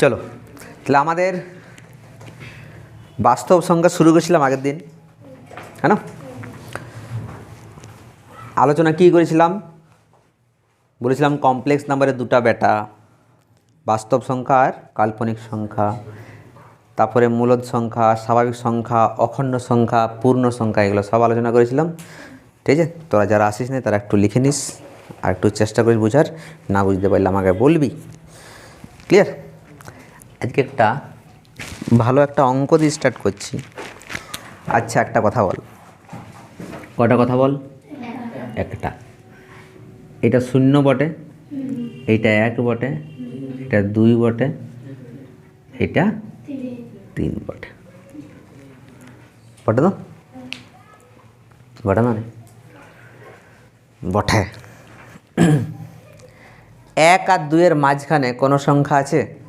চলো, তাহলে আমাদের বাস্তব সংখ্যা শুরু করেছিলাম আগের দিন হ্যাঁ আলোচনা কী করেছিলাম? বলেছিলাম কমপ্লেক্স নাম্বারের দুটা বেটা বাস্তব সংখ্যা আর কাল্পনিক সংখ্যা, তারপরে মূলদ সংখ্যা, স্বাভাবিক সংখ্যা, অখণ্ড সংখ্যা, পূর্ণ সংখ্যা, এগুলো সব আলোচনা করেছিলাম। ঠিক আছে? তোরা যারা আসিস না, তারা একটু লিখে নিস, আর একটু চেষ্টা করিস বোঝার, না বুঝতে পারলে আমাকে বলবি। ক্লিয়ার আজকে একটা ভালো একটা অঙ্ক দিয়ে স্টার্ট করছি। আচ্ছা একটা কথা বল। কটা কথা বল? একটা। এটা শূন্য বটে এইটা এক বটে, এটা দুই বটে, এটা তিন বটে। বটে তো? বটে মানে বটে। এক আর দুইয়ের মাঝখানে কোনো সংখ্যা আছে?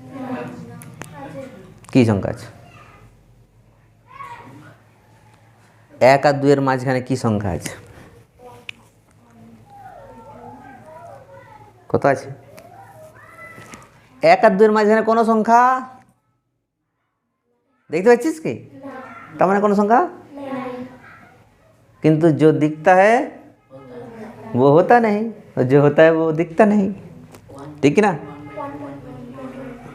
কি সংখ্যা আছে এক আর দুইয়ের মাঝখানে কি সংখ্যা আছে কত আছে এক আর দুইয়ের মাঝখানে কোনো সংখ্যা দেখতে পাচ্ছিস কি তার মানে কোনো সংখ্যা किंतु जो दिखता है वो होता नहीं और जो होता है वो दिखता नहीं ঠিক না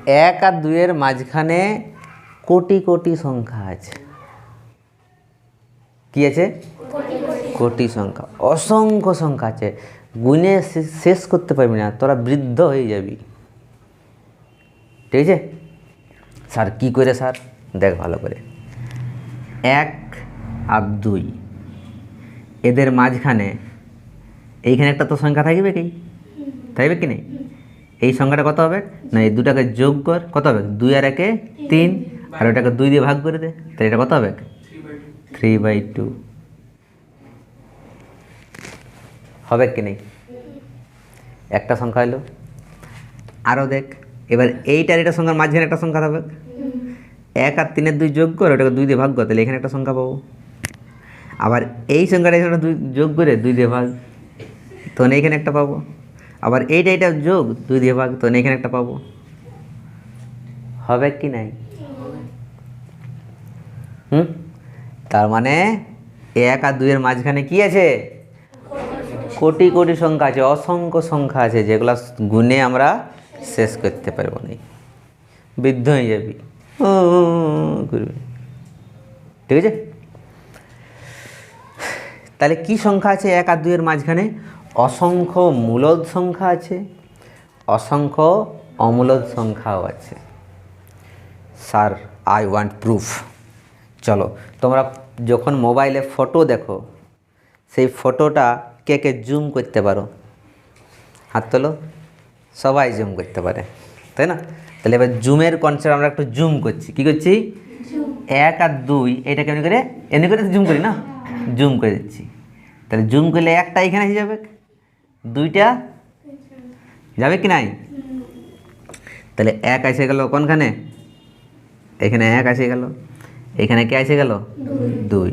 এক আর দুইয়ের মাঝখানে কোটি কোটি সংখ্যা আছে। কি আছে? কোটি সংখ্যা। অসংখ্য সংখ্যা আছে। গুনে শেষ করতে পারবি না, তোরা বৃদ্ধ হয়ে যাবি। ঠিক আছে? স্যার, কী করে স্যার? দেখ ভালো করে। এক আর দুই। এদের মাঝখানে, এইখানে একটা তো সংখ্যা থাকবে কি? থাকবে কি নেই? এই সংখ্যাটা কত হবে? না, এই দুটাকে যোগ কর, কত হবে? দুই আর একে তিন। আর ওটাকে দুই দিয়ে ভাগ করে দে, তাহলে এটা কত হবে? থ্রি বাই টু হবে কি নেই? একটা সংখ্যা হলো। আরও দেখ, এবার এইটার এটা সংখ্যার মাঝখানে একটা সংখ্যা থাকবে এক আর তিনের দুই যোগ কর, ওটাকে দুই দিয়ে ভাগ কর, তাহলে এখানে একটা সংখ্যা পাবো। আবার এই সংখ্যাটা এখানে দুই, যোগ করে দুই দিয়ে ভাগ তখন এইখানে একটা পাবো। আবার এইটা এটা যোগ দুই দিয়ে ভাগ তখন এইখানে একটা পাবো। হবে কি নাই? হুম? তার মানে এক আর দুইয়ের মাঝখানে কি আছে? কোটি কোটি সংখ্যা আছে, অসংখ্য সংখ্যা আছে, যেগুলো গুণে আমরা শেষ করতে পারব না। বৃদ্ধ হয়ে যাবি। করবি ঠিক আছে? তাহলে কি সংখ্যা আছে এক আর দুইয়ের মাঝখানে? অসংখ্য মূলদ সংখ্যা আছে অসংখ্য অমূলদ সংখ্যাও আছে। স্যার আই ওয়ান্ট প্রুফ চলো তোমরা যখন মোবাইলে ফটো দেখো সেই ফটোটা কে কে জুম করতে পারো? হাত তোলো সবাই জুম করতে পারে তাই না? তাহলে এবার জুমের কনসেপ্ট আমরা একটু জুম করছি। কি করছি? এক আর দুই এটা কেমনি করে এমনি করে জুম করি না? জুম করে দিচ্ছি। তাহলে জুম করলে একটা এখানে এসে যাবে। দুইটা? যাবে কি নাই? তাহলে এক এসে গেল কোনখানে? এখানে এক আসে গেল। এখানে কে এসে গেল? দুই।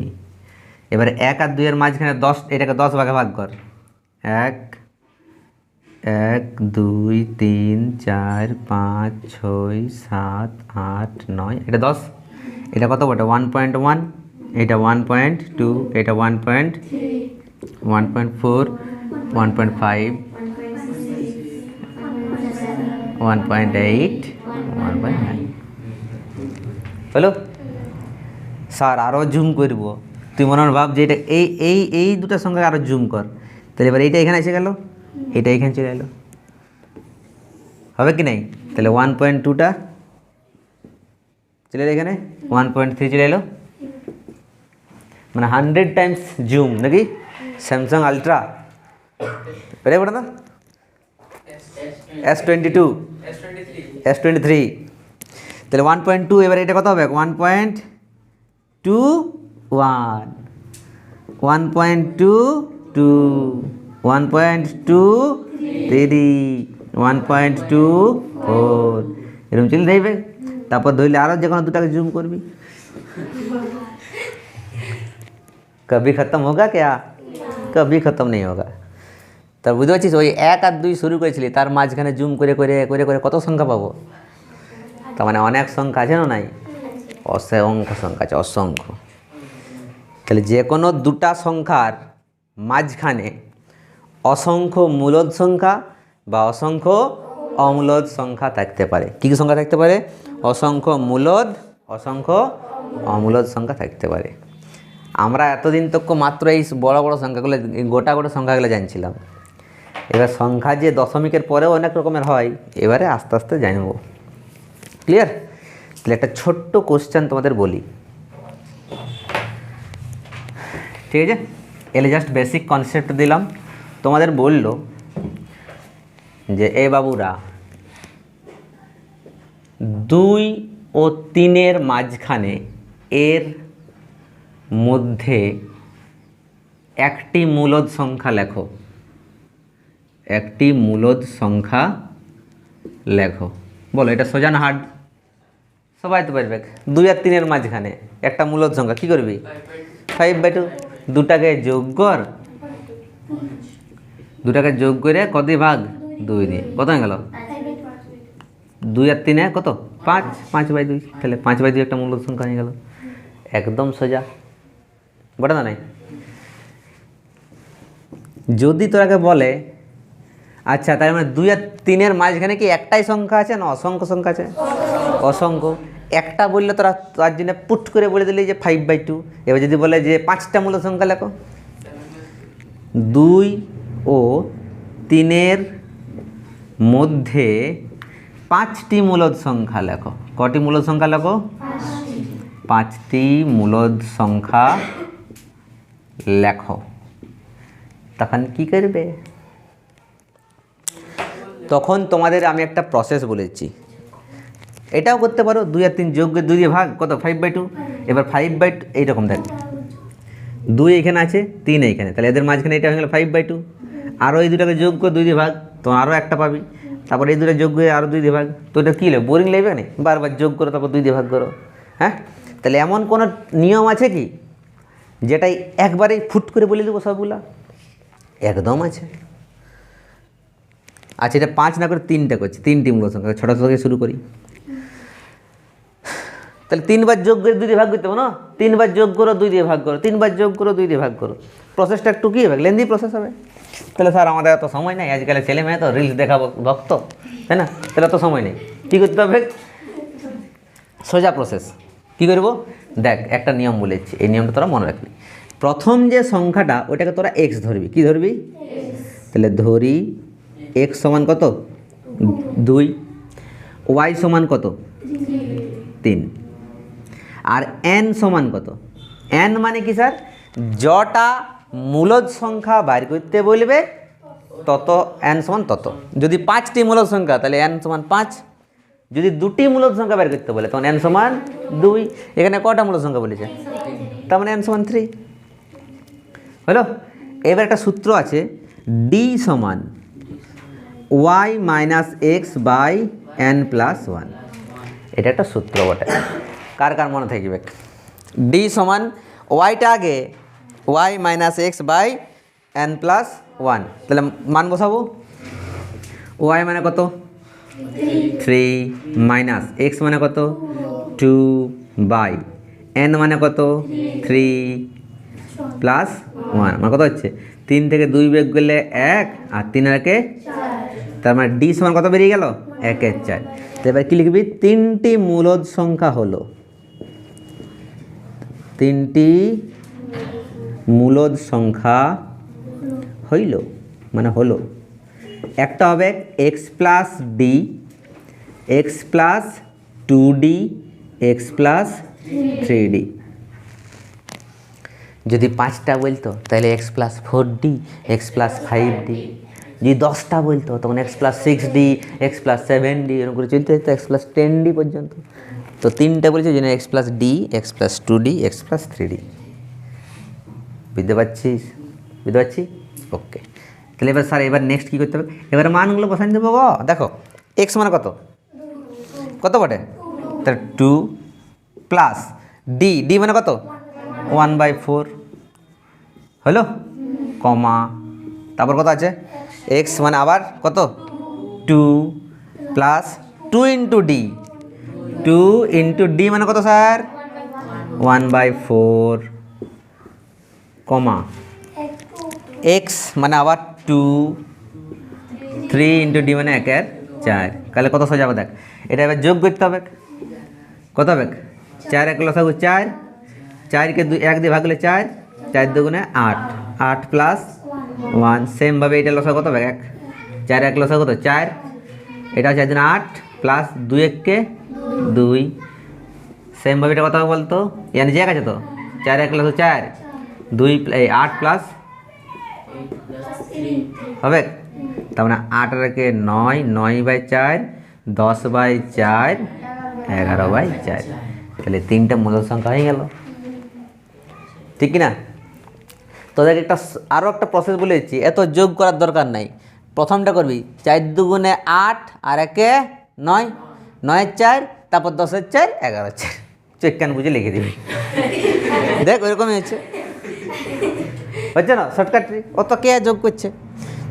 এবারে এক আর দুইয়ের মাঝখানে দশ, এটাকে দশ ভাগে ভাগ কর। এক এক, দুই, তিন, চার, পাঁচ, ছয়, সাত, আট, নয়। এটা দশ? এটা কত? বটে ওয়ান পয়েন্ট ওয়ান এটা ওয়ান পয়েন্ট টু এটা one point one point four one point five one point eight one point nine হলো স্যার আরও জুম করব তুই মনে ভাব যে এটা এই এই এই দুটার সঙ্গে আরও জুম কর তাহলে এবার এইটা এখানে এসে গেল এটা এখানে চলে এলো হবে কি নাই তাহলে ওয়ান পয়েন্ট টুটা চলে এলো এখানে ওয়ান পয়েন্ট থ্রি চলে এলো মানে হান্ড্রেড টাইমস জুম নাকি স্যামসাং আলট্রা এটাই বলে না S twenty two S twenty three তাহলে ওয়ান পয়েন্ট টু এবার এটা কত হবে one point two one one point two two one point two three one point two four এরকম চলে যাইবে। তারপর ধরলে আরও যে কোনো দুটাকে জুম করবি। কবি খতম হোগা क्या কবি খতম নেই হোগা। তা বুঝতে পারছিস? ওই এক আর দুই শুরু করেছিলি, তার মাঝখানে জুম করে করে করে করে কত সংখ্যা পাবো? তার মানে অনেক সংখ্যা আছে না নাই? অসংখ্য সংখ্যা আছে, অসংখ্য। তাহলে যে কোনো দুটা সংখ্যার মাঝখানে অসংখ্য মূলদ সংখ্যা বা অসংখ্য অমূলদ সংখ্যা থাকতে পারে। কী কী সংখ্যা থাকতে পারে? অসংখ্য মূলদ, অসংখ্য অমূলদ সংখ্যা থাকতে পারে। আমরা এতদিন তক মাত্র এই বড় বড় সংখ্যাগুলো, গোটা গোটা সংখ্যাগুলো জানছিলাম। এবার সংখ্যা যে দশমিকের পরেও অনেক রকমের হয়, এবারে আস্তে আস্তে জানব ক্লিয়ার তাহলে একটা ছোট্ট কোশ্চেন তোমাদের বলি। ঠিক আছে? এলে জাস্ট বেসিক কনসেপ্ট দিলাম। তোমাদের বলল যে, এ বাবুরা, দুই ও তিনের মাঝখানে এর মধ্যে একটি মূলদ সংখ্যা লেখো। একটি মূলদ সংখ্যা লেখো। বলো, এটা সোজা না হার্ড সবাই তো পারবে। দুই আর তিনের মাঝখানে একটা মূলদ সংখ্যা, কী করবি? ফাইভ বাই টু দুটাকে যোগ কর। দুটাকে যোগ করে কত ভাগ? দুই দিয়ে। কত গেল? দুই আর তিনে কত? পাঁচ। পাঁচ বাই দুই। তাহলে পাঁচ বাই দুই একটা মূল সংখ্যা হয়ে গেল। একদম সোজা। বটে না নাই? যদি তোরাকে বলে আচ্ছা তার মানে দুই আর তিনের মাঝখানে কি একটাই সংখ্যা আছে না অসংখ্য সংখ্যা আছে? অসংখ্য। একটা বললে তোরা তার জন্য পুট করে বলে দিলি যে ফাইভ বাই টু এবার যদি বলে যে পাঁচটা মূল সংখ্যা লেখো। দুই ও তিনের মধ্যে পাঁচটি মূলদ সংখ্যা লেখো। কটি মূলদ সংখ্যা লেখো? পাঁচটি মূলদ সংখ্যা লেখো। তখন কি করবে? তখন তোমাদের আমি একটা প্রসেস বলেছি। এটাও করতে পারো, দুই আর তিন যোগ দুই দিয়ে ভাগ, কত? ফাইভ বাই টু এবার ফাইভ বাই টু এইরকম দেখ দুই এখানে আছে, তিন এইখানে। তাহলে এদের মাঝখানে এটা হয়ে গেলো ফাইভ বাই টু আরও এই দুটাকে যোগ করে দুই দিয়ে ভাগ, তো আরও একটা পাবি। তারপর এই দুটো যোগ করে আরও দুই দিয়ে ভাগ। তো এটা কী বোরিং লাগবে না? বারবার যোগ করো, তারপর দুই দিয়ে ভাগ করো। হ্যাঁ? তাহলে এমন কোনো নিয়ম আছে কি? যেটাই একবারেই ফুট করে বলে দেবো সবগুলা? একদম আছে। আচ্ছা এটা পাঁচ না করে তিনটা করছি তিনটি মূল সংখ্যা ছটা থেকে শুরু করি। তাহলে তিনবার যোগ করে দুই দিয়ে ভাগ করতে হবে না? তিনবার যোগ করো দুই দিয়ে ভাগ করো তিনবার যোগ করো দুই দিয়ে ভাগ করো। প্রসেসটা একটু কী হবে? লেন্দি প্রসেস হবে। তাহলে স্যার আমাদের এত সময় নেই আজকাল ছেলে মেয়ে তো রিলস দেখাবো ভক্ত তাই না? তাহলে এত সময় নেই। কী করতে হবে? সোজা প্রসেস কী করব? দেখ একটা নিয়ম বলেছি এই নিয়মটা তোরা মনে রাখবি। প্রথম যে সংখ্যাটা ওটাকে তোরা এক্স ধরবি। কি ধরবি? তাহলে ধরি এক্স সমান কত? দুই। ওয়াই সমান কত? তিন। আর এন সমান কত? এন মানে কি স্যার? যটা মূলদ সংখ্যা বাইর করতে বলবে, তত এন সমান তত। যদি পাঁচটি মূলদ সংখ্যা, তাহলে এন সমান পাঁচ। যদি দুটি মূলদ সংখ্যা বের করতে বলে, তখন এন সমান দুই। এখানে কটা মূলদ সংখ্যা বলেছে? তার মানে এন সমান থ্রি। হলো? এবার একটা সূত্র আছে, ডি সমান Y minus X by N plus one এটা একটা সূত্র বটে। কার কার মনে থাকবে? ডি সমান ওয়াইটা আগে Y minus X by N plus one তাহলে মান বসাবো? ওয়াই মানে কত? থ্রি মাইনাস এক্স মানে কত? টু বাই এন মানে কত? থ্রি প্লাস ওয়ান মানে কত হচ্ছে? তিন থেকে দুই বেগ গেলে এক, আর তিন একে তার মানে ডি সমান কত বেরিয়ে গেল? একের চার। তো এবার কী লিখবি? তিনটি মূলদ সংখ্যা হলো। তিনটি মূলদ সংখ্যা হইল মানে হলো। একটা হবে X plus D X plus two D X plus three D যদি পাঁচটা বলতো, তাহলে X plus four D X plus five D যদি দশটা বলতো, তখন X plus six D X plus seven D এরকম করে চলতে যেত এক্স প্লাস টেন ডি পর্যন্ত। তো তিনটা বলেছে জন্য X plus D X plus two D X plus three D বুঝতে পারছিস? বুঝতে পারছি? ওকে তাহলে এবার স্যার এবার নেক্সট কী করতে হবে? এবার মানগুলো বসাই দেবো গো। দেখো এক্স মানে কত? কত বটে? তাহলে টু প্লাস ডি ডি মানে কত? ওয়ান বাই ফোর হলো? কমা। তারপর কত আছে? এক্স মানে আবার কত? Two plus two into D two into D মানে কত sir? One by four comma X মানে আবার টু থ্রি ইন্টু ডি মানে একের চার। তাহলে কত সোজা দেখ? এটা এবার যোগ করতে হবে। কত হবে? চার এক লসাগু চার, চারকে দুই, এক দিয়ে ভাগলে চার চার দুগুণে আট। আট প্লাস ওয়ান সেমভাবে এটা লসা কত এক। চার এক লসা কত? চার। এটা চার দিন আট প্লাস দুই এককে দুই। সেমভাবে এটা হবে বলতো? ইয়ানি যে এক আছে তো? চার এক লসা চার। দুই এই আট প্লাস হবে? তার মানে আট আর একে নয় নয় বাই চার, দশ বাই চার, এগারো বাই চার। তাহলে তিনটা মূল সংখ্যা হয়ে গেল। ঠিক না তোদেরকে একটা আরও একটা প্রসেস বলে দিচ্ছি। এত যোগ করার দরকার নাই। প্রথমটা করবি, চার দুগুণে আট আর একে নয়। নয়ের চার, তারপর দশের চার এগারো চার। চেক কেন বুঝে লিখে দিবি। দেখ, ওইরকমই হচ্ছে হচ্ছে না? শর্টকাট ও তো কে যোগ করছে?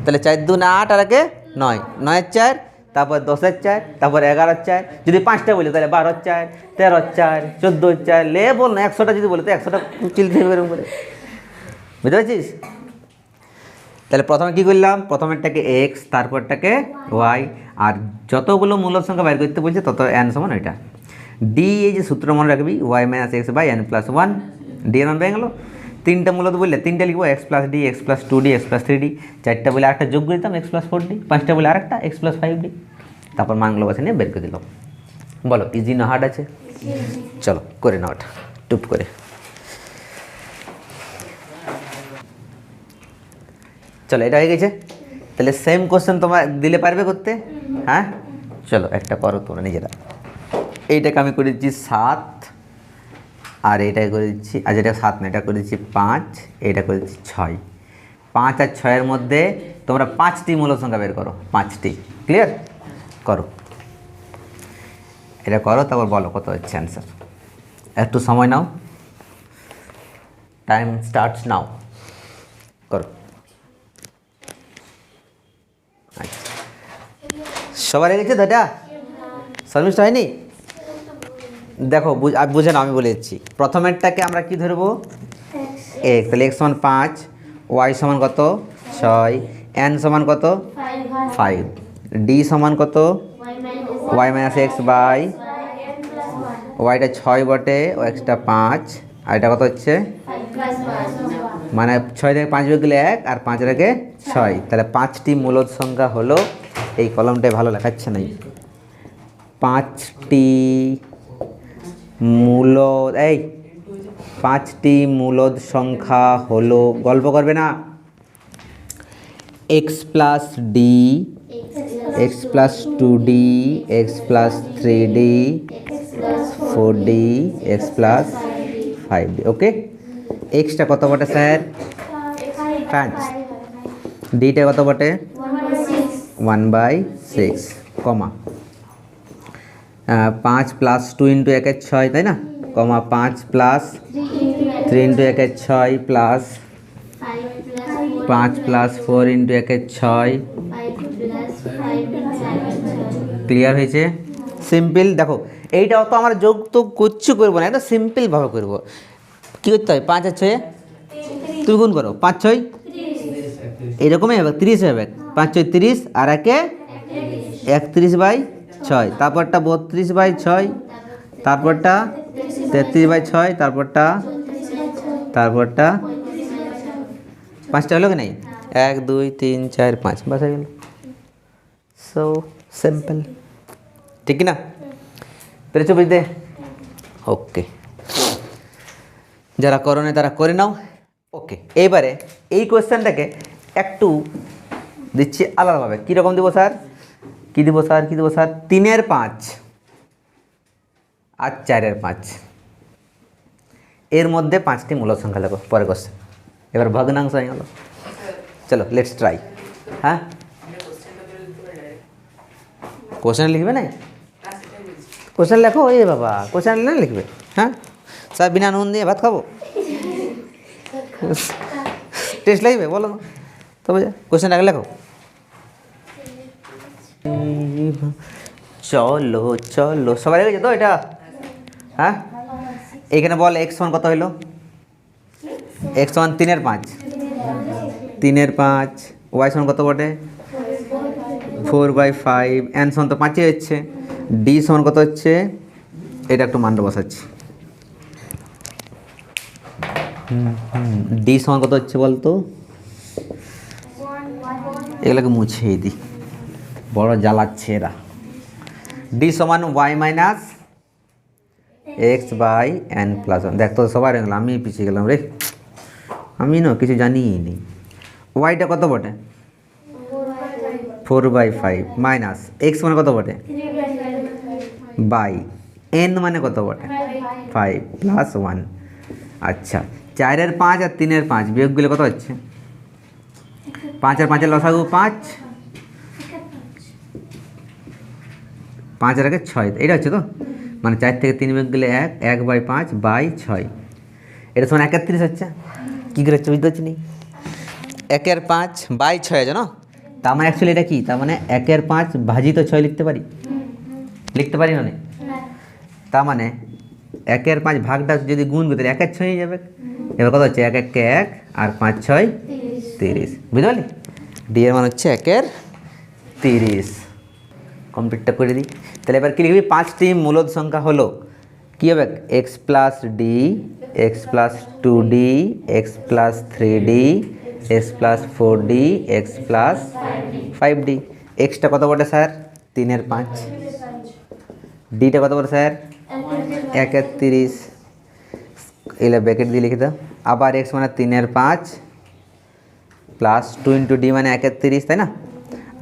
তাহলে চার দুগুণে আট আর একে নয়। নয়ের চার, তারপর দশের চার, তারপর এগারোর চার। যদি পাঁচটা বলি, তাহলে বারোর চার, তেরোর চার, চোদ্দোর চার। লে বল না, একশোটা যদি বলে, তো একশোটা চিলতে করে। বুঝতে পারছিস? তাহলে প্রথমে কি করলাম? প্রথমেরটাকে এক্স তারপরটাকে ওয়াই আর যতগুলো মূল সংখ্যা বাইর করতে বলছে তত এন সমান ওইটা। ডি এই যে সূত্র মনে রাখবি Y minus X by N plus one D N পেয়ে গেলো। তিনটা মূলত বললে তিনটা লিখব X plus D X plus two D X plus three D চারটা বলে আরেকটা যোগ করে দিতাম এক্স প্লাস ফোর ডি পাঁচটা বলে আরেকটা এক্স প্লাস ফাইভ ডি তারপর মানগুলো বসে নিয়ে বের করে দিলাম। বলো ইজি না হার্ড আছে? চলো করে নাও ওটা টুপ করে। চলো, এটা হয়ে গেছে। তাহলে সেম কোশ্চেন তোমার দিলে পারবে করতে? হ্যাঁ? চলো, একটা করো তোমরা নিজেরা। এইটাকে আমি করে দিচ্ছি সাত, আর এটাই করে দিচ্ছি আজ এটা সাত না, এটা করে দিচ্ছি পাঁচ এটা করে দিচ্ছি ছয়। পাঁচ আর ছয়ের মধ্যে তোমরা পাঁচটি মূল সংখ্যা বের করো, পাঁচটি। ক্লিয়ার করো। এটা করো, তারপর বলো কত হচ্ছে অ্যান্সার একটু সময় নাও। টাইম স্টার্টস নাও করো। আচ্ছা সবার গেছে দাদা সার্ভিসটা হয়নি? দেখো বুঝে না আমি বলে দিচ্ছি। প্রথমেরটাকে আমরা কি ধরবো? এক্স তাহলে এক্স সমান পাঁচ ওয়াই সমান কত? ছয়। এন সমান কত? ফাইভ ডি সমান কত? ওয়াই মাইনাস এক্স বাই ওয়াইটা ছয় বটে ও এক্সটা পাঁচ। আর এটা কত হচ্ছে? মানে ছয় থেকে পাঁচ বিয়োগ গেলে এক আর পাঁচ রেখে ছয়। তাহলে পাঁচটি মূলদ সংখ্যা হলো, এই কলমটায় ভালো লেখাচ্ছে নাই পাঁচটি মূলদ, এই, পাঁচটি মূলদ সংখ্যা হলো, গল্প করবে না? X plus D X plus two D X plus three D four D X plus five D okay extra কত বটে, স্যার? পাঁচ। ডিটা কত বটে? One by six comma. পাঁচ প্লাস টু ইন্টু একের ছয় তাই না? কমা পাঁচ প্লাস থ্রি ইন্টু একের ছয় প্লাস পাঁচ প্লাস ফোর ইন্টু একের ছয়। ক্লিয়ার হয়েছে? সিম্পল দেখো এইটা অত আমরা যোগ তো করছি করব না একটা সিম্পলভাবে করব। কী করতে হয়? পাঁচ আর ছয়ে? তুই গুণ করো পাঁচ ছয়? এরকমই হবে, তিরিশ হবে। পাঁচ ছয় তিরিশ আর একে একত্রিশ বাই ছয়। তারপরটা বত্রিশ বাই ছয়, তারপরটা তেত্রিশ বাই ছয়, তারপরটা তারপরটা পাঁচটা হলো কি নাই? এক, দুই, তিন, চার, পাঁচ। বাস হয়ে গেল। সো সিম্পল ঠিক না? পেরেছ বুঝতে? ওকে যারা করোনে তারা করে নাও। ওকে এইবারে এই কোয়েশ্চেনটাকে একটু দিচ্ছি আলাদাভাবে। কীরকম দেবো স্যার? কী দেবো স্যার? কী দেবো স্যার? তিনের পাঁচ আর চারের পাঁচ। এর মধ্যে পাঁচটি মূল সংখ্যা লেখো পরে কোশ্চেন এবার ভগ্নাংশ হয়ে গেল। চলো লেটস ট্রাই হ্যাঁ? কোশ্চেন লিখবে না কোশ্চেন লেখো ওই বাবা কোশ্চেন না লিখবে। হ্যাঁ? স্যার, বিনা নুন দিয়ে ভাত খাব? টেস্ট লাগবে বলো না। তবে কোশ্চেন আগে লেখো। চলো চলো। সবাই লেগেছে তো এটা? হ্যাঁ? এখানে বল এক্স ওয়ান কত হইল? এক্স ওয়ান তিনের পাঁচ। তিনের পাঁচ। ওয়াই সমান কত বটে? ফোর বাই ফাইভ এন সমান তো পাঁচই হচ্ছে। ডি সমান কত হচ্ছে? এটা একটু মানটা বসাচ্ছি। ডি সমান কত হচ্ছে বলতো? এগুলোকে মুছিয়ে দিই। বড় জ্বালাচ্ছে এরা। ডি সমান Y minus X by N plus one দেখ তো সবাই গেল আমি পিছিয়ে গেলাম রে। আমি না কিছু জানিই নি। ওয়াইটা কত বটে? Four by five minus X মানে কত বটে? বাই এন মানে কত বটে? ফাইভ প্লাস ওয়ান আচ্ছা চারের পাঁচ আর তিনের পাঁচ বিয়োগগুলো কত হচ্ছে? পাঁচ আর পাঁচের লসাগু পাঁচ। পাঁচ আর একে ছয় এটা হচ্ছে তো? মানে চার থেকে তিন বিয়োগ গেলে এক এক বাই পাঁচ বাই ছয়। এটা সমান একত্রিশ হচ্ছে। কী করে হচ্ছে বুঝতে পারছি নি একের পাঁচ বাই ছয় জানো তার মানে অ্যাকচুয়ালি এটা কি? তার মানে একের পাঁচ ভাজিত ছয় লিখতে পারি? লিখতে পারি মানে? তার মানে একের পাঁচ ভাগটা যদি গুণ করতে একের ছয় হয়ে যাবে। এবার কত হচ্ছে? এক এককে এক আর পাঁচ ছয়। তিরিশ। বুঝতে পারলি? ডি এর মান হচ্ছে একের তিরিশ। কমপ্লিটটা করে দিই। তাহলে এবার কী লিখবি? পাঁচটি মূলদ সংখ্যা হলো, কী হবে? X plus D X plus two D X plus three D X plus four D X plus five D extra কত বটে স্যার? তিনের পাঁচ। ডিটা কত বটে স্যার? একের তিরিশ। এলে ব্যাকেট দিয়ে লিখে দাও। আবার এক্স মানে তিনের পাঁচ। প্লাস টু ইন্টু ডি মানে একের তিরিশ, তাই না?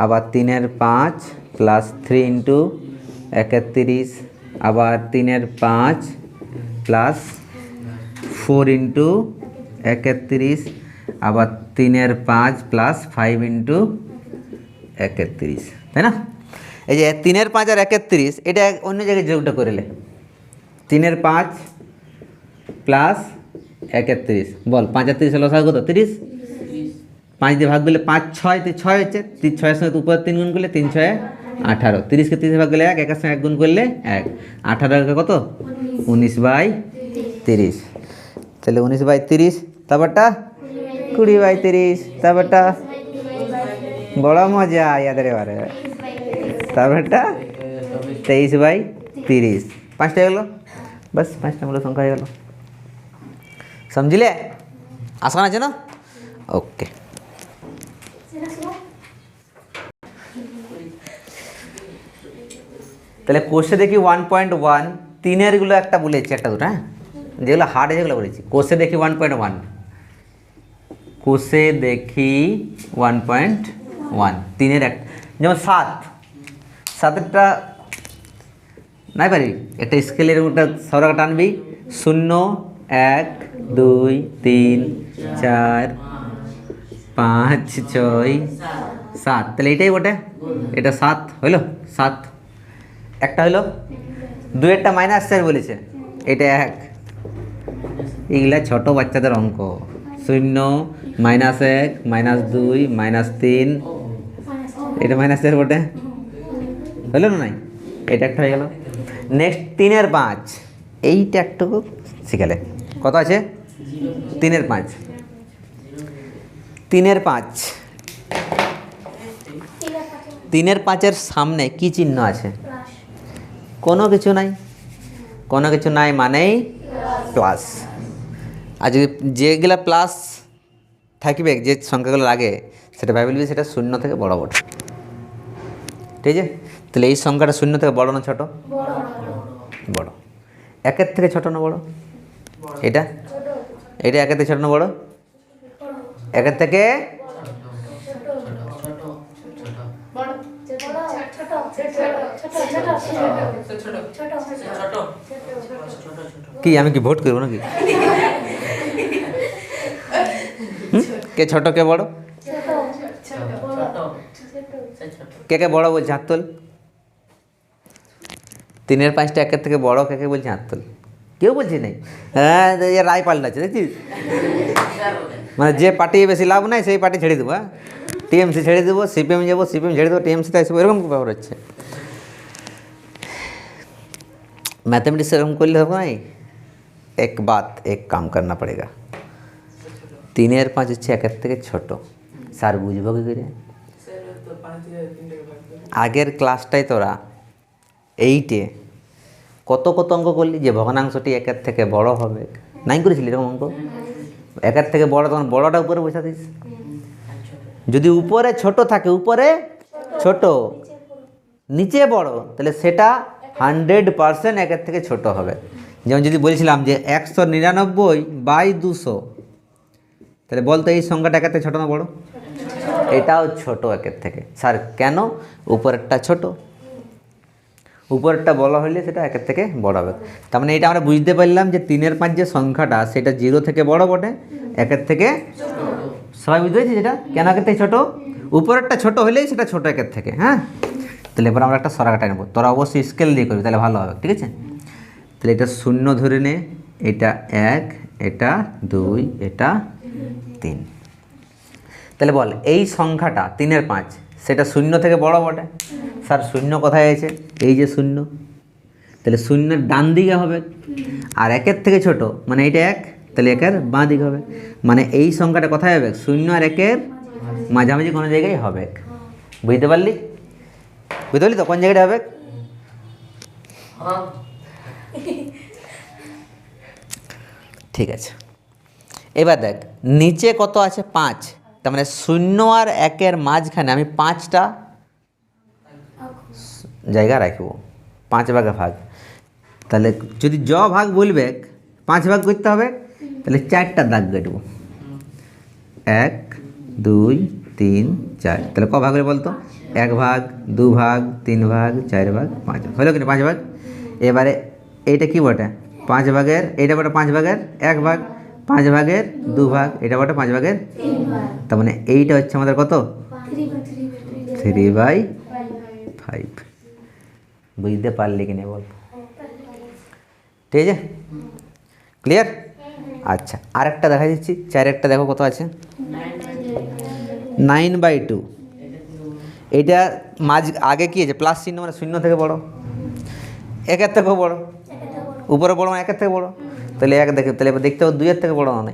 আবার তিনের পাঁচ প্লাস থ্রি ইন্টু একের তিরিশ, আবার তিনের পাঁচ প্লাস ফোর ইন্টু একের তিরিশ, আবার তিনের পাঁচ প্লাস ফাইভ ইন্টু একের তিরিশ, তাই না? এই যে তিনের পাঁচ আর একের তিরিশ, এটা অন্য জায়গায় যোগটা করেলে তিনের পাঁচ প্লাস একের তিরিশ, বল, পাঁচ আর তিরিশ কত তিরিশ পাঁচ দিয়ে ভাগ করলে পাঁচ, ছয়, তি- ছয় হচ্ছে তিন ছয়ের সঙ্গে উপর তিন গুণ করলে তিন, ছয় আঠারো। তিরিশকে তিরিশ ভাগ করলে এক, একের সঙ্গে এক গুণ করলে এক। আঠারোকে কত? উনিশ বাই তিরিশ। তাহলে উনিশ বাই তিরিশ, তারপরটা? কুড়ি বাই তিরিশ, তারপরটা? বড় মজা, ইয়াদের এবারে। তারপরটা? তেইশ বাই তিরিশ। পাঁচটা হয়ে গেলো? বাস, পাঁচটা মূল সংখ্যা হয়ে গেল। সমঝিলে? আসান আছে না? ওকে। তাহলে কোষে দেখি ওয়ান পয়েন্ট ওয়ান তিনেরগুলো একটা বলেছি, একটা দুটো হ্যাঁ? যেগুলো হার্ডে যেগুলো বলেছি। কোষে দেখি ওয়ান পয়েন্ট ওয়ান কোষে দেখি ওয়ান পয়েন্ট ওয়ান তিনের এক, যেমন সাত। সাতেরটা, নাই পারি? একটা স্কেলের ওটা সরাকা টানবি। শূন্য, এক, দুই, তিন, চার, পাঁচ, ছয়, সাত। তাহলে এটাই বটে। এটা সাত, হইল? সাত। একটা হইল দুয়েরটা মাইনাস চার বলেছে। এটা এক। এগুলা ছোট বাচ্চাদের অঙ্ক। শূন্য মাইনাস এক মাইনাস দুই মাইনাস তিন। এটা মাইনাস চার বটে। হলো না নাই? এটা একটা হয়ে গেল। নেক্সট তিনের পাঁচ। এইটা একটু শিখালে। কত আছে? তিনের পাঁচ। তিনের পাঁচ। তিনের পাঁচের সামনে কি চিহ্ন আছে? কোনো কিছু নাই। কোনো কিছু নাই মানেই প্লাস আর যদি যেগুলা প্লাস থাকবে, যে সংখ্যাগুলো লাগে, সেটা ভাবলি সেটা শূন্য থেকে বড় বড়। ঠিক আছে? তাহলে এই সংখ্যাটা শূন্য থেকে বড় না ছোট? বড়। একের থেকে ছোট না বড়? এটা? এটা একের থেকে ছোট না বড়? একের থেকে কি আমি কি ভোট করব নাকি? কে ছোট কে বড় কে কে বড় বলছে হাত তিনের পাঁচটা একের থেকে বড় কে কে বলছে হাত তোল কেউ বলছে নাই হ্যাঁ রায় পাল্টাচ্ছে দেখছিস মানে যে পার্টি বেশি লাভ নাই সেই পার্টি ছেড়ে দেবো হ্যাঁ টিএমসি ছেড়ে দেবো সিপিএম যাবো সিপিএম ছেড়ে দেবো টিএমসি তাই সব এরকম ব্যাপার হচ্ছে मैथमेटिक्स से हम করলে হবে নাই এক বাত এক কাম করনা পড়েগা তিনের পাঁচ হচ্ছে একের থেকে ছোট স্যার বুঝবো কি করে আগের ক্লাসটাই তোরা এইটে কত কত অঙ্ক করলি যে ভগ্নাংশটি একের থেকে বড় হবে নাই করেছিলি এরকম অঙ্ক একের থেকে বড় তখন বড়টা উপরে বসা দিস যদি উপরে ছোট থাকে, উপরে ছোট, নিচে বড়, তাহলে সেটা হান্ড্রেড পারসেন্ট একের থেকে ছোট হবে। যেমন যদি বলছিলাম যে একশো নিরানব্বই বাই দুশো, তাহলে বলতো এই সংখ্যাটা একের থেকে ছোটো না বড়? এটাও ছোট একের থেকে। স্যার, কেন? উপরেরটা ছোট। উপরেরটা বলা হইলে সেটা একের থেকে বড় হবে। তার মানে এটা আমরা বুঝতে পারলাম যে তিনের পাঁচ যে সংখ্যাটা, সেটা জিরো থেকে বড় বটে, একের থেকে সবাই বুঝতে পেরেছি যেটা? কেন একের থেকে ছোটো? উপরেরটা ছোট হলেই সেটা ছোটো একের থেকে হ্যাঁ? তাহলে এবার আমরা একটা সরা কাটা নেব। তোরা অবশ্যই স্কেল দিয়ে করবি, তাহলে ভালো হবে, ঠিক আছে? তাহলে এটা শূন্য ধরে নে, এটা এক, এটা দুই, এটা তিন। তাহলে বল, এই সংখ্যাটা তিনের পাঁচ, সেটা শূন্য থেকে বড় বটে। স্যার, শূন্য কোথায় আছে? এই যে শূন্য। তাহলে শূন্যের ডান দিকে হবে। আর একের থেকে ছোট মানে এইটা এক তাহলে একের বাঁ দিক হবে। মানে এই সংখ্যাটা কোথায় হবে? শূন্য আর একের মাঝামাঝি কোনো জায়গায় হবে। বুঝতে পারলি? বুঝতে পারলি তো? কোন জায়গাটা হবে? ঠিক আছে। এবার দেখ, নিচে কত আছে? পাঁচ। তার মানে শূন্য আর একের মাঝখানে আমি পাঁচটা জায়গা রাখব। পাঁচ ভাগে ভাগ। তাহলে যদি জ ভাগ বলবে পাঁচ ভাগ করতে হবে? তাহলে চারটা দাগ কাটবো। এক, দুই, তিন, চার। তাহলে ক ভাগ হলে বলতো? এক ভাগ, দু ভাগ, তিন ভাগ, চার ভাগ, পাঁচ ভাগ। হলো কিনা পাঁচ ভাগ? এবারে এইটা কি বটে? পাঁচ ভাগের, এইটা বটে পাঁচ ভাগের? এক ভাগ, পাঁচ ভাগের, দু ভাগ, এটা বটে পাঁচ ভাগের? তার মানে এইটা হচ্ছে আমাদের কত? Three by five. বুঝতে পারলি কি না বল? ঠিক আছে? ক্লিয়ার? আচ্ছা আরেকটা দেখা দিচ্ছি চারেরটা দেখো কত আছে। Nine by two. এটা মাঝ, আগে কি আছে? প্লাস চিহ্ন মানে শূন্য থেকে বড়। একের থেকেও বড়। উপরে বড় মানে একের থেকে বড়। তাহলে এক দেখে, তাহলে দেখতে পাবো দুইয়ের থেকে বড় নাই।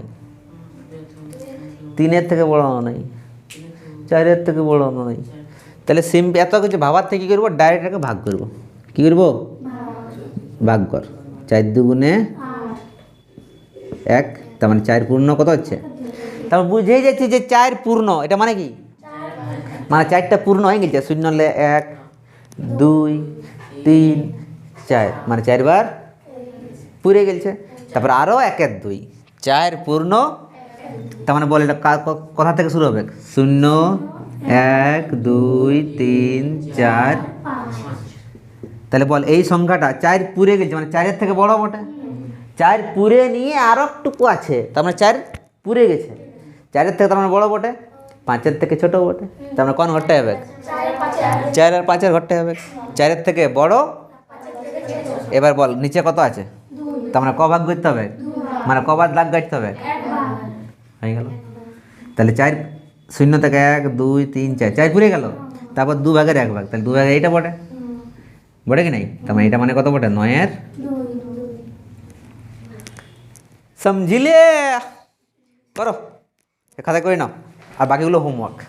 তিনের থেকে বড় নাই। চারের থেকে বড় নাই। তাহলে সিম, এত কিছু ভাবার থেকে কী করব? ডাইরেক্ট ভাগ করব। কী করব? ভাগ কর। চার দুগুণে এক, তার মানে চার পূর্ণ কত হচ্ছে? তারপর বুঝেই যাচ্ছি যে চার পূর্ণ, এটা মানে কি? মানে চারটা পূর্ণ হয়ে গেছে, শূন্য হলে এক, দুই, তিন, চার মানে চারবার পুড়ে গেছে। তারপর আরও একের দুই চার পূর্ণ, তার মানে বল এটা কোথা থেকে শুরু হবে? শূন্য, এক, দুই, তিন, চার। তাহলে বল এই সংখ্যাটা চার পুরে গেছে মানে চারের থেকে বড় বটে চার পুরে নিয়ে আরও একটুকু আছে। তার মানে চার পুরে গেছে। চারের থেকে তার মানে বড় বটে, পাঁচের থেকে ছোট বটে, তার মানে কোন ঘরটা হবে? চার আর পাঁচের ঘরটা হবে। চারের থেকে বড়, এবার বল, নিচে কত আছে? তার মানে ক ভাগ করতে হবে। মানে কবার দাগ কাটতে হবে। হয়ে গেল। তাহলে চার শূন্য থেকে এক, দুই, তিন, চার চার পুরে গেল। তারপর দু ভাগের এক ভাগ। তাহলে দু ভাগের এইটা বটে। বটে কি নাই? তার মানে এটা মানে কত বটে? নয়ের সমঝিলে করো খাতা করে নাও আর বাকিগুলো হোমওয়ার্ক